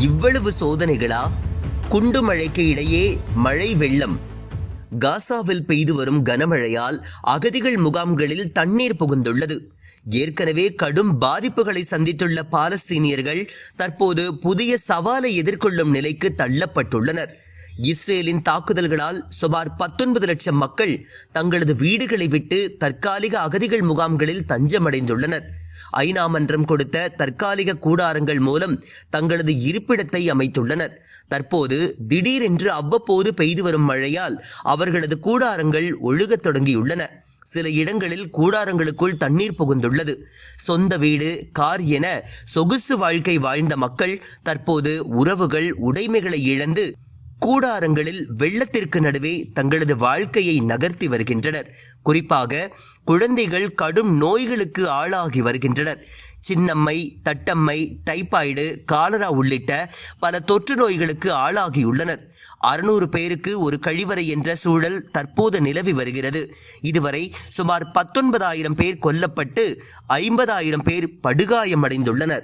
இவ்வளவு சோதனைகளா? குண்டு மழைக்கு இடையே மழை வெள்ளம். காசாவில் பெய்து வரும் கனமழையால் அகதிகள் முகாம்களில் தண்ணீர் புகுந்துள்ளது. ஏற்கனவே கடும் பாதிப்புகளை சந்தித்துள்ள பாலஸ்தீனியர்கள் தற்போது புதிய சவாலை எதிர்கொள்ளும் நிலைக்கு தள்ளப்பட்டுள்ளனர். இஸ்ரேலின் தாக்குதல்களால் சுமார் பத்தொன்பது லட்சம் மக்கள் தங்களது வீடுகளை விட்டு தற்காலிக அகதிகள் முகாம்களில் தஞ்சமடைந்துள்ளனர். ஐநா மன்றம் கொடுத்த தற்காலிக கூடாரங்கள் மூலம் தங்களது இருப்பிடத்தை அமைத்துள்ளனர். தற்போது திடீரென்று அவ்வப்போது பெய்து வரும் மழையால் அவர்களது கூடாரங்கள் ஒழுகத் தொடங்கியுள்ளன. சில இடங்களில் கூடாரங்களுக்குள் தண்ணீர் புகுந்துள்ளது. சொந்த வீடு கார் என சொகுசு வாழ்க்கை வாழ்ந்த மக்கள் தற்போது உறவுகள் உடைமைகளை இழந்து கூடாரங்களில் வெள்ளத்திற்கு நடுவே தங்களது வாழ்க்கையை நகர்த்தி வருகின்றனர். குறிப்பாக குழந்தைகள் கடும் நோய்களுக்கு ஆளாகி வருகின்றனர். சின்னம்மை தட்டம்மை டைபாய்டு காலரா உள்ளிட்ட பல தொற்று நோய்களுக்கு ஆளாகியுள்ளனர் அறுநூறு பேருக்கு ஒரு கழிவறை என்ற சூழல் தற்போது நிலவி வருகிறது. இதுவரை சுமார் பத்தொன்பதாயிரம் பேர் கொல்லப்பட்டு ஐம்பதாயிரம் பேர் படுகாயமடைந்துள்ளனர்.